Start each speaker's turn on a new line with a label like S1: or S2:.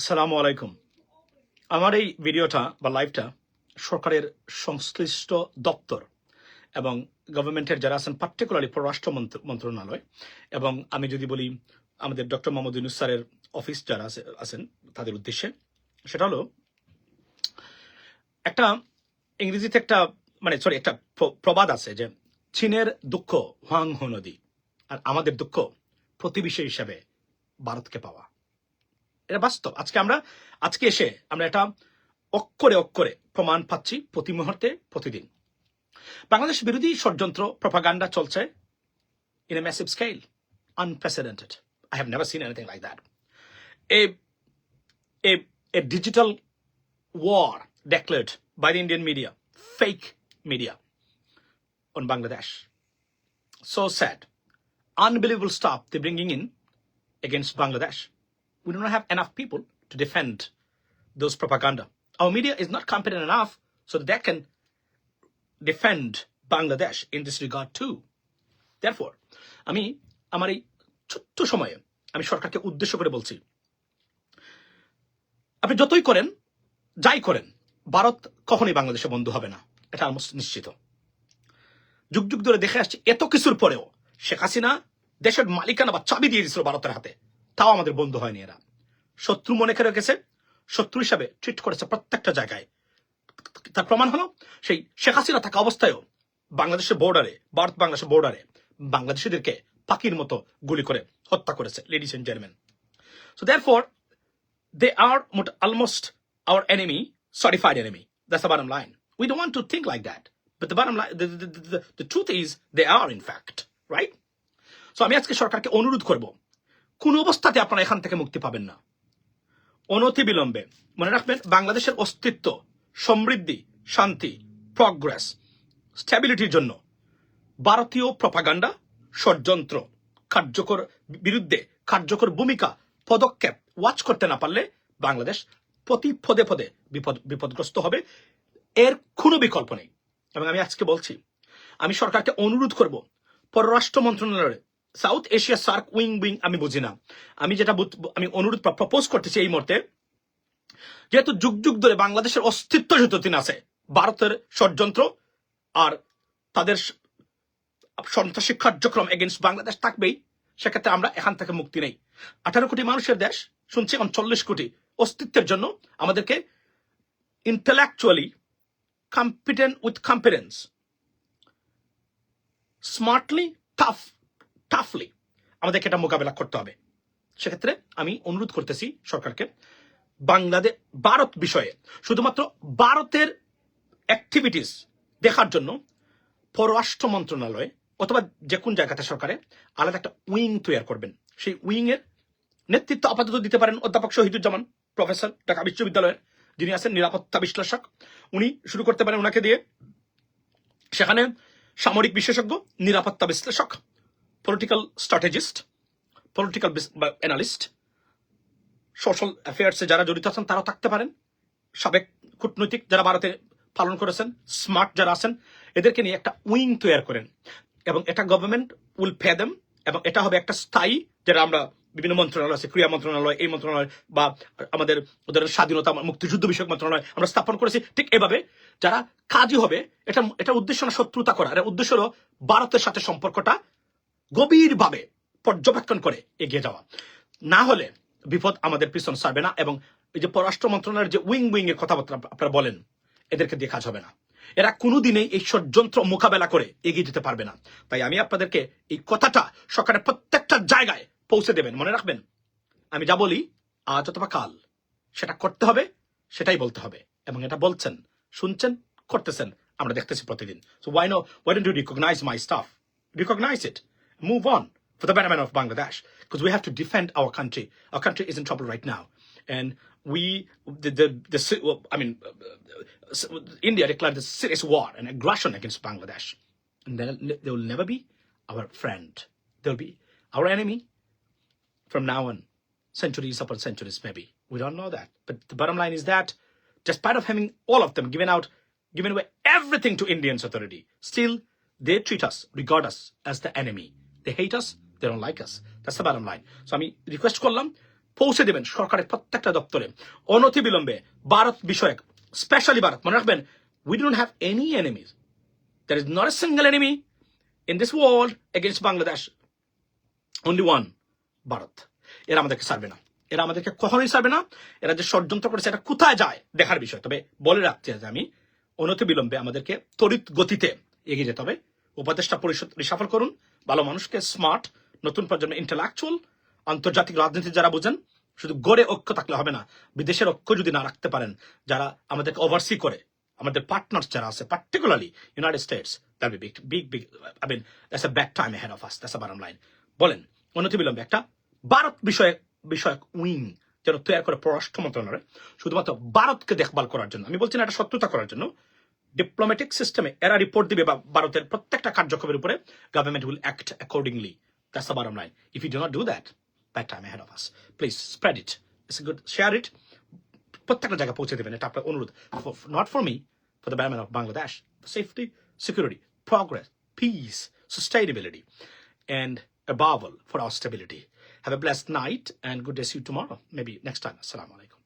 S1: আসসালামু আলাইকুম। আমার এই ভিডিওটা বা লাইভটা সরকারের সংশ্লিষ্ট দপ্তর এবং গভর্নমেন্টের যারা আছেন পার্টিকুলারলি পররাষ্ট্র মন্ত্র- মন্ত্রণালয় এবং আমি যদি বলি আমাদের ডক্টর মোহাম্মদ ইউনুস স্যারের অফিস যারা আছে- আছেন, তাদের উদ্দেশ্যে, সেটা হলো একটা ইংরেজিতে একটা মানে সরি একটা প্র- প্রবাদ আছে যে চীনের দুঃখ হোয়াং হো নদী আর আমাদের দুঃখ প্রতিবেশী হিসাবে ভারতকে পাওয়া। এটা বাস্তব আজকে আমরা আজকে এসে আমরা এটা অক্ষরে অক্ষরে প্রমাণ পাচ্ছি প্রতি মুহূর্তে প্রতিদিন বাংলাদেশ বিরোধী ষড়যন্ত্র প্রপাগান্ডা চলছে in a massive scale unprecedented I have never seen anything like that a digital war declared by the Indian media, fake media, on Bangladesh. So sad. Unbelievable stuff they're bringing in against Bangladesh. We do not have enough people to defend those propaganda. Our media is not competent enough so that they can defend Bangladesh in this regard too. Therefore, আমি আমার এই ছোট্ট সময়ে আমি সরকারকে উদ্দেশ্য করে বলছি আপনি যতই করেন যাই করেন ভারত কখনোই বাংলাদেশে বন্ধু হবে না এটা অলমোস্ট নিশ্চিত যুগ যুগ ধরে দেখে আসছি এত কিছুর পরেও শেখ হাসিনা দেশের মালিকানা বা চাবি দিয়ে দিয়েছিল ভারতের হাতে তাও আমাদের বন্ধু হয়নি এরা শত্রু মনে করে রেখেছে শত্রু হিসাবে ট্রিট করেছে প্রত্যেকটা জায়গায় তার প্রমাণ হলো সেই শেখ হাসিনা থাকা অবস্থায়ও বাংলাদেশের বর্ডারে ভারত বাংলাদেশের বর্ডারে বাংলাদেশিদেরকে পাখির মতো গুলি করে হত্যা করেছে ladies and gentleman so almost our enemy, certified enemy. That's the bottom line. We don't want to think like that. But the bottom line, the, the, the, the, the truth is, they are in fact, right? So আমি আজকে সরকারকে অনুরোধ করব কোন অবস্থাতে আপনারা এখান থেকে মুক্তি পাবেন না। অনতি বিলম্বে মনে রাখবেন, বাংলাদেশের অস্তিত্ব, সমৃদ্ধি, শান্তি প্রগ্রেস স্ট্যাবিলিটির জন্য ভারতীয় প্রপাগান্ডা ষড়যন্ত্র, কার্যকর বিরুদ্ধে কার্যকর ভূমিকা, পদক্ষেপ ওয়াচ করতে না পারলে বাংলাদেশ প্রতি পদে পদে বিপদ, বিপদগ্রস্ত হবে। এর কোনো বিকল্প নেই। এবং আমি আজকে বলছি, আমি সরকারকে অনুরোধ করব, পররাষ্ট্র মন্ত্রণালয়ের South Asia SAARC wing wing আমি বুঝি না। আমি যেটা আমি অনুরোধ প্রপোজ করতেছি এই মুহূর্তে, যেহেতু যুগ যুগ ধরে বাংলাদেশের অস্তিত্ব যতদিন আছে। ভারতের ষড়যন্ত্র আর তাদের সন্ত্রাসী কার্যক্রম এগেনস্ট বাংলাদেশ থাকবেই, সেক্ষেত্রে আমরা এখান থেকে মুক্তি নেই। আঠারো কোটি মানুষের দেশ, শুনছি উনচল্লিশ কোটি, অস্তিত্বের জন্য আমাদেরকে intellectually competent with competence smartly tough toughly আমাদেরকে এটা মোকাবেলা করতে হবে। সেক্ষেত্রে আমি অনুরোধ করতেছি সরকারকে বাংলাদেশ ভারত বিষয়ে শুধুমাত্র ভারতের অ্যাক্টিভিটিস দেখার জন্য পররাষ্ট্র মন্ত্রণালয়ে অথবা যে কোন জায়গাতে সরকারে আলাদা একটা উইং তৈরি করবেন। সেই উইং এর নেতৃত্ব আপাতত দিতে পারেন অধ্যাপক শহীদুজ্জামান, প্রফেসর ঢাকা বিশ্ববিদ্যালয়ের যিনি আছেন নিরাপত্তা বিশ্লেষক। উনি শুরু করতে পারেন ওনাকে দিয়ে। সেখানে সামরিক বিশেষজ্ঞ, নিরাপত্তা বিশ্লেষক political strategist political analyst social অ্যাফেয়ার্সে যারা জড়িত আছেন, তারাও থাকতে পারেন। সাবেক কূটনৈতিক যারা ভারতে পালন করেছেন স্মার্ট যারা আছেন, এদেরকে নিয়ে একটা উইং তৈরি করেন এবং এটা গভর্নমেন্ট উইল পে এবং এটা হবে একটা স্থায়ী, যেটা আমরা বিভিন্ন মন্ত্রণালয় আছে, ক্রিয়া মন্ত্রণালয়, এই মন্ত্রণালয় বা আমাদের ওদের স্বাধীনতা মুক্তিযুদ্ধ বিষয়ক মন্ত্রণালয় আমরা স্থাপন করেছি। ঠিক এভাবে যারা কাজই হবে, এটা এটা উদ্দেশ্য না শত্রুতা করা এটা উদ্দেশ্য হলো ভারতের সাথে সম্পর্কটা গভীরভাবে পর্যবেক্ষণ করে এগিয়ে যাওয়া। না হলে বিপদ আমাদের পিছন ছাড়বে না এবং এই যে পররাষ্ট্র মন্ত্রণালয়ের যে উইং উইং এর কথাবার্তা আপনারা বলেন, এদেরকে দিয়ে কাজ হবে না। এরা কোনোদিনই এই ষড়যন্ত্র মোকাবেলা করে এগিয়ে যেতে পারবে না। তাই আমি আপনাদেরকে এই কথাটা সরকারের প্রত্যেকটা জায়গায় পৌঁছে দেবেন। মনে রাখবেন, আমি যা বলি আজ অথবা কাল, সেটা করতে হবে, সেটাই বলতে হবে। এবং এটা বলছেন, শুনছেন, করতেছেন, আমরা দেখতেছি প্রতিদিন। So why no why don't you recognize my staff recognize it move on for the betterment of Bangladesh because we have to defend our country. Our country is in trouble right now. And we, the, the, the I mean, uh, uh, India declared a serious war and aggression against Bangladesh. And they will never be our friend. They'll be our enemy from now on, centuries upon centuries, maybe. We don't know that. But the bottom line is that despite of having all of them given out, given away everything to Indians authority, still they treat us, regard us as the enemy. They hate us. They don't like us. That's the bottom line. So আমি request করলাম, পৌঁছে দেবেন সরকারের প্রত্যেকটা দপ্তরে। অনতি বিলম্বে ভারত বিষয়ক স্পেশালি ভারত, মনে রাখবেন we don't have any enemies there is not a single enemy in this world against Bangladesh only one Bharat. এরা আমাদেরকে সারবে না। এরা আমাদেরকে কখনোই সারবে না। এরা যে ষড়যন্ত্র করেছে, এটা কোথায় যায়, দেখার বিষয়। তবে বলে রাখতে আমি অনতি বিলম্বে আমাদেরকে তড়িৎ গতিতে এগিয়ে যেতে হবে। উপদেষ্টা পরিষদ রিসাফল করুন। ভালো মানুষকে স্মার্ট নতুন প্রজন্ম ইন্টেলেকচুয়াল আন্তর্জাতিক রাজনীতি যারা বুঝেন, শুধু গড়ে ঐক্য থাকলে হবে না, বিদেশের ঐক্য যদি না রাখতে পারেন, যারা আমাদেরকে ওভারসি করে, আমাদের পার্টনার্স যারা আছে particularly United States that big big big I mean that's a bad time head of us that's bottom line বলেন অনতিবিলম্বে একটা ভারত বিষয়ে বিষয়ক উইং যেন তৈরি করে পররাষ্ট্র মন্ত্রণালয়, শুধুমাত্র ভারতকে দেখভাল করার জন্য, আমি বলছি না এটা সত্যতা করার জন্য ডিপ্লোম্যাটিক সিস্টেমে এরা রিপোর্ট দিবে বা ভারতের প্রত্যেকটা কার্যক্রমের উপরে government will act accordingly that's the bottom line if you do not do that bad time head of us please spread it it's good share it প্রত্যেকটা জায়গায় পৌঁছে দেবেন। এটা আপনার অনুরোধ। Not for me for the betterment of Bangladesh safety security progress, peace, sustainability, and above all, for our stability. Have a blessed night and good day. See you tomorrow, maybe next time. Assalamu alaikum.